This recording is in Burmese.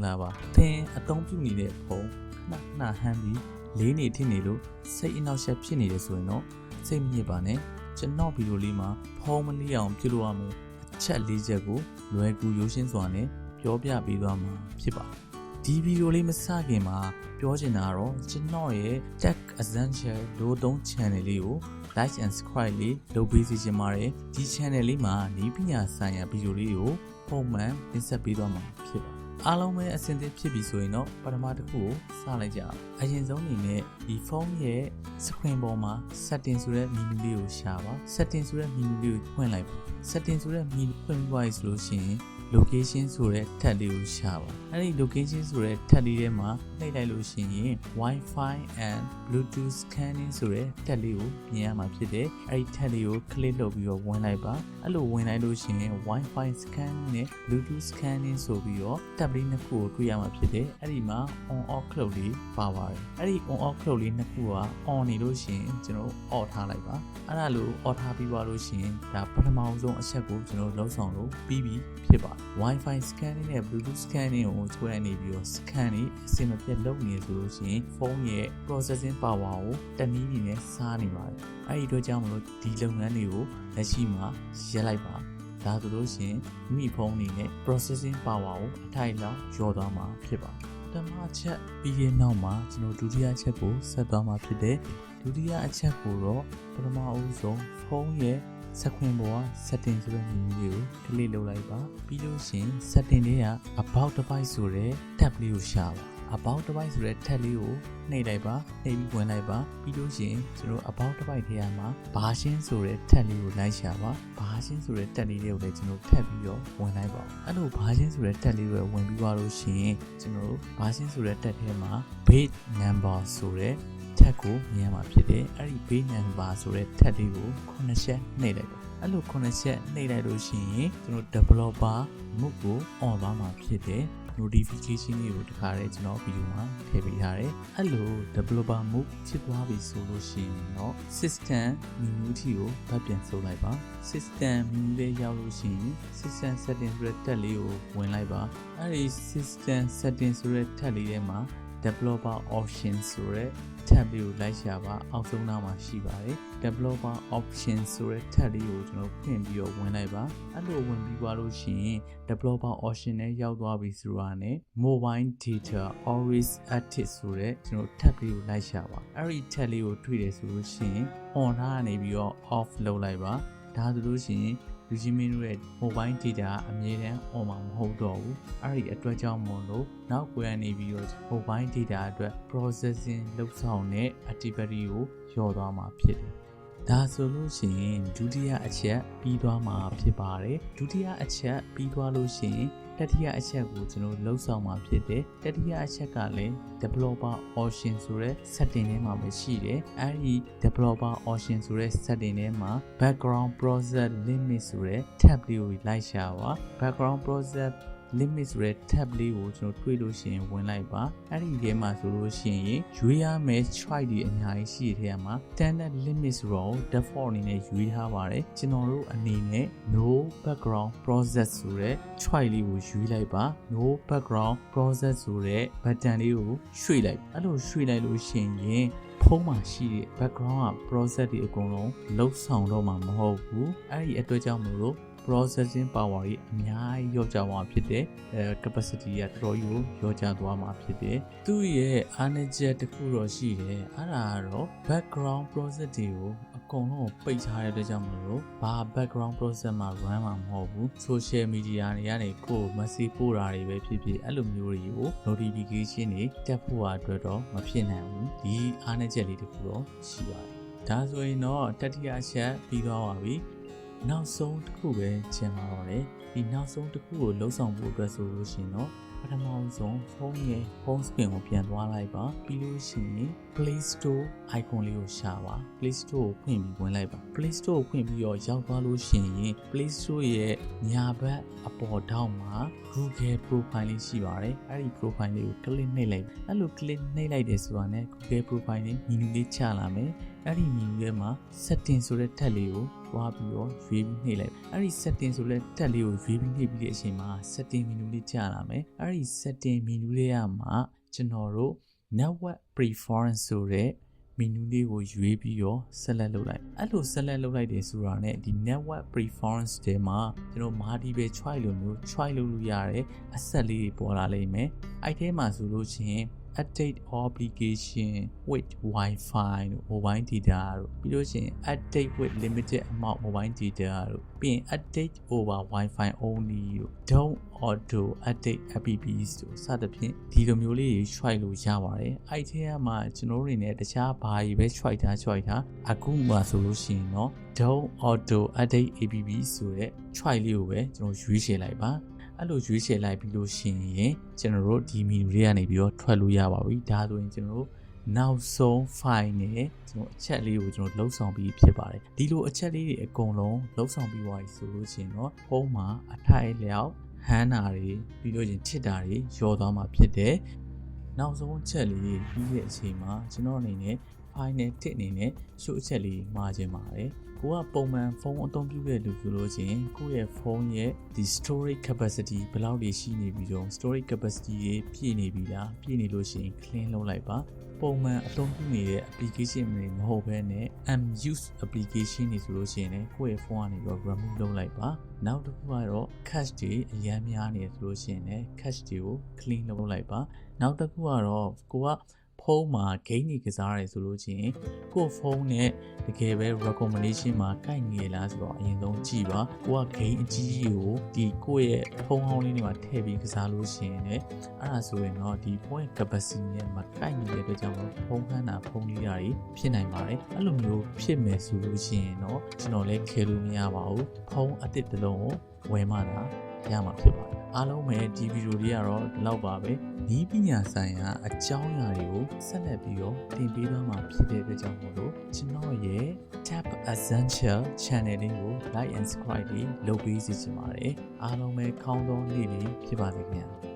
္ဂလာပါသင်အသုံးပြုနေတဲ့ဖုန်းခဏခဏဟမ်းပြီးလေးနေထင်နေလို့စိတ်အနှောက်အယှက်ဖြစ်နေတယ်ဆိုရင်တော့စိတ်မညစ်ပါနဲ့ကျွန်တော်ဗီဒီယိုလေးမှာဖုန်းမလေးအောင်ပြုလုပ်ရမယ်အချက်လေးချက်ကိုလွယ်ကူရိုးရှင်းစွာနဲ့ပြောပြပေးသွားမှာဖြစ်ပါတယ်ဒီဗီဒီယိုလေးမစခင်မှာပြောချင်တာကတော့ကျွန်တော်ရဲ့ Tech Essential လို့သုံး channel လေးကို like and subscribe လေးလုပ်ပေးစီချင်ပါတယ်ဒီ channel လေးမှာဤပညာဆိုင်ရာဗီဒီယိုလေးကိုပုံမှန်တင်ဆက်ပေးသွားမှာဖြစ်ပါတယ် အားလုံးပဲအဆင်သင့်ဖြစ်ပြီဆိုရင်တော့ပထမတစ်ခုကိုစလိုက်ကြအောင်အရင်ဆုံးအနေနဲ့ဒီဖုန်းရဲ့ screen ပေါ်မှာ setting ဆိုတဲ့ menu လေးကိုရှာပါ setting ဆိုတဲ့ menu လေးကိုဖွင့်လိုက်ပါ setting ဆိုတဲ့ menu ဖွင့်ပြီးသွားပြီဆိုလို့ရှိရင် location ဆိုတဲ့ tab လေးကိုရှာပါအဲ့ဒီ location ဆိုတဲ့ tab လေးထဲမှာနှိပ်လိုက်လို့ရှိရင် Wi-Fi and Bluetooth scanning ဆိုတဲ့ tab လေးကိုမြင်ရမှာဖြစ်တယ်အဲ့ဒီ tab လေးကို click လုပ်ပြီးတော့ဝင်လိုက်ပါအဲ့လိုဝင်လိုက်လို့ရှိရင် Wi-Fi scanning နဲ့ Bluetooth scanning ဆိုပြီးတော့ tab လေးနှစ်ခုကိုတွေ့ရမှာဖြစ်တယ်အဲ့ဒီမှာ on off cloud လေးပါပါတယ်အဲ့ဒီ on off cloud လေးနှစ်ခုက on နေလို့ရှိရင်ကျွန်တော် off ထားလိုက်ပါအဲ့ဒါလို့ off ထားပြီးသွားလို့ရှိရင်ဒါပထမဆုံးအချက်ကိုကျွန်တော်လုံးဆောင်လို့ပြီးပြီဖြစ်ပါတယ် Wi-Fi scanning နဲ့ Bluetooth scanning ကိုချိုးလိုက်နေပြီးတော့ scan နေအဆင်မပြေလုပ်နေဆိုလို့ရှိရင်ဖုန်းရဲ့ processing power ကိုတနည်းနည်းနဲ့စားနေပါတယ်အဲ့ဒီအတွက်ကြောင့်မလို့ဒီလုပ်ငန်းတွေကိုလက်ရှိမှာရပ်လိုက်ပါဒါဆိုလို့ရှိရင်မိဖုန်းအနေနဲ့ processing power ကိုအထိုက်လောက်လျော့သွားမှာဖြစ်ပါတယ်ပထမချက်ပြီးရဲ့နောက်မှာကျွန်တော်ဒုတိယချက်ကိုဆက်သွားမှာဖြစ်တယ်ဒုတိယအချက်ကိုတော့ပထမအဦးဆုံးဖုန်းရဲ့ စခွင်ပေါ်က setting ဆိုတဲ့ menu လေးကို click လုပ်လိုက်ပါပြီးလို့ရှိရင် setting လေးက about device ဆိုတဲ့ tab လေးကိုရှာပါ about device ဆိုတဲ့ tab လေးကိုနှိပ်လိုက်ပါနှိပ်ပြီးဝင်လိုက်ပါပြီးလို့ရှိရင်ကျွန်တော် about device ထဲမှာ version ဆိုတဲ့ tab လေးကိုလိုက်ရှာပါ version ဆိုတဲ့ tab လေးတွေကိုလည်းကျွန်တော်ထပ်ပြီးတော့ဝင်လိုက်ပါအဲ့လို version ဆိုတဲ့ tab လေးကိုဝင်ပြီးသွားလို့ရှိရင်ကျွန်တော် version ဆိုတဲ့ tab ထဲမှာ base number ဆိုတဲ့ tab ကိုမြင်ရမှာဖြစ်တယ်အဲ့ဒီ base number ဆိုတဲ့ tab လေးကို9ချက်နှိပ်လိုက်ပါအဲ့လို9ချက်နှိပ်လိုက်လို့ရှိရင်ကျွန်တော် developer mode ကို on သွားမှာဖြစ်တယ် notification တွေကိုတခါတည်းကျွန်တော်ဗီဒီယိုမှာထည့်ပေးထားတယ်။အဲ့လို developer mode ဖြစ်သွားပြီဆိုလို့ရှိရင်တော့ system menu ထီကိုဗတ်ပြန်ဆုပ်လိုက်ပါ။ system menu လေးရောက်လို့ရှိရင် system setting ဆိုတဲ့ tab လေးကိုဝင်လိုက်ပါ။အဲ့ဒီ system setting ဆိုတဲ့ tab လေးထဲမှာ developer option ဆိုတဲ့ tab လေးကိုလိုက်ရှာပါအောက်ဆုံးနားမှာရှိပါတယ် developer option ဆိုတဲ့ tab လေးကိုကျွန်တော်ဖွင့်ပြီးတော့ဝင်လိုက်ပါအဲ့လိုဝင်ပြီးသွားလို့ရှိရင် developer option နဲ့ရောက်သွားပြီဆိုတာနဲ့ mobile data always active ဆိုတဲ့ကျွန်တော် tab လေးကိုလိုက်ရှာပါအဲ့ဒီ tab လေးကိုတွေ့တယ်ဆိုလို့ရှိရင် on ထားကနေပြီးတော့ off လုပ်လိုက်ပါဒါဆိုလို့ရှိရင် လူချင်းမင်းတို့ရဲ့ mobile data အမြဲတမ်း on မှာမဟုတ်တော့ဘူးအဲ့ဒီအတွက်ကြောင့်မို့လို့နောက်ကွယ်ကနေပြီးတော့ mobile data အတွက် processing လုပ်ဆောင်တဲ့ activity ကိုလျှော့သွားမှာဖြစ်တယ်ဒါဆိုလို့ရှိရင်ဒုတိယအချက်ပြီးသွားမှာဖြစ်ပါတယ်ဒုတိယအချက်ပြီးသွားလို့ရှိရင် တတိယအချက်ကိုကျွန်တော်လှုပ်ဆောင်မှာဖြစ်တယ်တတိယအချက်ကလည်း developer option ဆိုတဲ့ setting ထဲမှာပဲရှိတယ်အဲဒီ developer option ဆိုတဲ့ setting ထဲမှာ background process limit ဆိုတဲ့ tab လေးကိုလိုက်ရှာပါ background process limit ဆိုတဲ့ tab လေးကိုကျွန်တော်တွေ့လို့ရှိရင်ဝင်လိုက်ပါအဲ့ဒီထဲမှာဆိုလို့ရှိရင်ရွေးရမယ့် choice တွေအများကြီးရှိတဲ့ထဲမှာ standard limit ဆိုတော့ default အနေနဲ့ရွေးထားပါတယ်ကျွန်တော်တို့အနေနဲ့ no background process ဆိုတဲ့ choice လေးကိုရွေးလိုက်ပါ no background process ဆိုတဲ့ button လေးကိုရွှေ့လိုက်အဲ့လိုရွှေ့လိုက်လို့ရှိရင်ဖုံးမှာရှိတဲ့ background က process တွေအကုန်လုံးလှုပ်ဆောင်တော့မှာမဟုတ်ဘူးအဲ့ဒီအတွက်ကြောင့်မလို့ processing power ကြီးအများကြီးလျော့ကျသွားဖြစ်တယ်အဲ capacity ကတော်တော်ကြီးကိုလျော့ကျသွားမှာဖြစ်တယ်သူ့ရဲ့အားနည်းချက်တစ်ခုတော့ရှိတယ်အဲ့ဒါကတော့ background process တွေကိုအကုန်လုံးပိတ်ထားတဲ့အတွက်ကြောင့်မလို့ဘာ background process မှာ run မှာမဟုတ်ဘူး social media တွေကနေကိုယ် message ပို့တာတွေပဲဖြစ်ဖြစ်အဲ့လိုမျိုးတွေကို notification တွေတက်ဖို့အတွက်တော့မဖြစ်နိုင်ဘူးဒီအားနည်းချက်လေးတစ်ခုတော့ရှိပါတယ်ဒါဆိုရင်တော့တတိယချက်ပြီးသွားပါပြီ နောက်ဆုံးတစ်ခုပဲကျန်ပါတော့တယ်ဒီနောက်ဆုံးတစ်ခုကိုလှုပ်ဆောင်ဖို့အတွက်ဆိုလို့ရှိရင်တော့ပထမဆုံးဖုန်းရဲ့ home screen ကိုပြန်သွားလိုက်ပါပြီးလို့ရှိရင် Play Store icon လေးကိုရှာပါ Play Store ကိုဖွင့်ပြီးဝင်လိုက်ပါ Play Store ကိုဖွင့်ပြီးတော့ရောက်သွားလို့ရှိရင် Play Store ရဲ့ညာဘက်အပေါ်ထောက်မှာ Google profile လေးရှိပါတယ်အဲ့ဒီ profile လေးကို click နှိပ်လိုက်အဲ့လို click နှိပ်လိုက်တယ်ဆိုတာနဲ့ Google profile လေး menu လေးချလာမယ်အဲ့ဒီ menu ထဲမှာ setting ဆိုတဲ့ tab လေးကို သွားပြီးတော့ရွေးပြီးနှိပ်လိုက်အဲ့ဒီ setting ဆိုလဲတက်လေးကိုရွေးပြီးနှိပ်ပြီးတဲ့အချိန်မှာ setting menu လေးကြာလာမယ်အဲ့ဒီ setting menu လေးကမှကျွန်တော်တို့ network preference ဆိုတဲ့ menu လေးကိုရွေးပြီးတော့ select လုပ်လိုက်အဲ့လို select လုပ်လိုက်တယ်ဆိုတာ ਨੇ ဒီ network preference တဲမှာကျွန်တော် multiple choice လိုမျိုး choice လုပ်လို့ရတယ်အဆက်လေးတွေပေါ်လာလိမ့်မယ်အဲ့ထဲမှာဆိုလို့ရှိရင် update obligation with wifi တို့ mobile data တို့ပြီးလို့ရှိရင် update with limited amount mobile data တို့ပြီးရင် update over wifi only တို့ don't auto update apps တို့စသဖြင့်ဒီလိုမျိုးလေးတွေ try လို့ရပါတယ်အဲ့ထဲကမှကျွန်တော်တွေနဲ့တခြားဘာတွေပဲ try ထား try ထားအခုမှဆိုလို့ရှိရင်တော့ don't auto update app ဆိုတဲ့ try လေးကိုပဲကျွန်တော်ရွေးချယ်လိုက်ပါ အဲ့လိုရွေးချယ်လိုက်ပြီးလို့ရှိရင်ကျွန်တော်တို့ဒီ menu လေးကနေပြီးတော့ထွက်လို့ရပါပြီဒါဆိုရင်ကျွန်တော်တို့နောက်ဆုံး file နဲ့ကျွန်တော်အချက်လေးကိုကျွန်တော်လှုပ်ဆောင်ပြီးဖြစ်ပါတယ်ဒီလိုအချက်လေးတွေအကုန်လုံးလှုပ်ဆောင်ပြီးသွားပြီဆိုလို့ရှိရင်တော့ဖုန်းမှာအထိုက်အလျောက်ဟန်းတာတွေပြီးလို့ချင်းချစ်တာတွေရောသွားမှာဖြစ်တယ်နောက်ဆုံးအချက်လေးပြီးတဲ့အချိန်မှာကျွန်တော်အနေနဲ့ file နဲ့တစ်အနေနဲ့ရှုပ်အချက်လေးမှာခြင်းပါတယ်ကိုကပုံမှန်ဖုန်းအသုံးပြုတဲ့လူဆိုလို့ချင်းကိုယ့်ရဲ့ဖုန်းရဲ့ဒီ storage capacity ဘယ်လောက်တွေရှိနေပြီတော့ storage capacity တွေပြည့်နေပြီလားပြည့်နေလို့ရှိရင် clean လုပ်လိုက်ပါပုံမှန်အသုံးပြုနေတဲ့ application တွေမဟုတ်ဘဲနဲ့ unused application တွေဆိုလို့ရှိရင်လည်းကိုယ့်ရဲ့ဖုန်းကနေတော့ remove လုပ်လိုက်ပါနောက်တစ်ခုကတော့ cache တွေအများများနေဆိုလို့ရှိရင်လည်း cache တွေကို clean လုပ်လိုက်ပါနောက်တစ်ခုကတော့ကိုက ဖုန်းမှာ game တွေကစားရတယ်ဆိုလို့ချင်းကိုယ့်ဖုန်းနဲ့တကယ်ပဲ recommendation မှာကိုက်နေလားဆိုတော့အရင်ဆုံးကြည့်ပါကိုက game အကြီးကြီးကိုဒီကိုယ့်ရဲ့ဖုန်းဟောင်းလေးတွေမှာထည့်ပြီးကစားလို့ရှိရင်လည်းအဲ့ဒါဆိုရင်တော့ဒီဖုန်းရဲ့ capacity နဲ့မကိုက်နေတဲ့အတွက်ကြောင့်ဖုန်းခန်းတာဖုန်းလေးတွေဖြစ်နိုင်ပါတယ်အဲ့လိုမျိုးဖြစ်မယ်ဆိုလို့ရှိရင်တော့ကျွန်တော်လည်းခဲလို့မရပါဘူးဖုန်းအစ်စ်တစ်လုံးကိုဝယ်မှသာရမှာဖြစ်ပါတယ် အားလုံးပဲဒီဗီဒီယိုလေးကတော့ဒီလောက်ပါပဲဤပညာဆိုင်ရာအကြောင်းအရာတွေကိုဆက်လက်ပြီးတော့တင်ပေးသွားမှာဖြစ်တဲ့အတွက်ကြောင့်မို့လို့ကျွန်တော်ရဲ့ Tap Essential Channel လေးကို Like and Subscribe လေးလုပ်ပေးစီချင်ပါတယ်အားလုံးပဲကောင်းသောနေ့လေးဖြစ်ပါစေခင်ဗျာ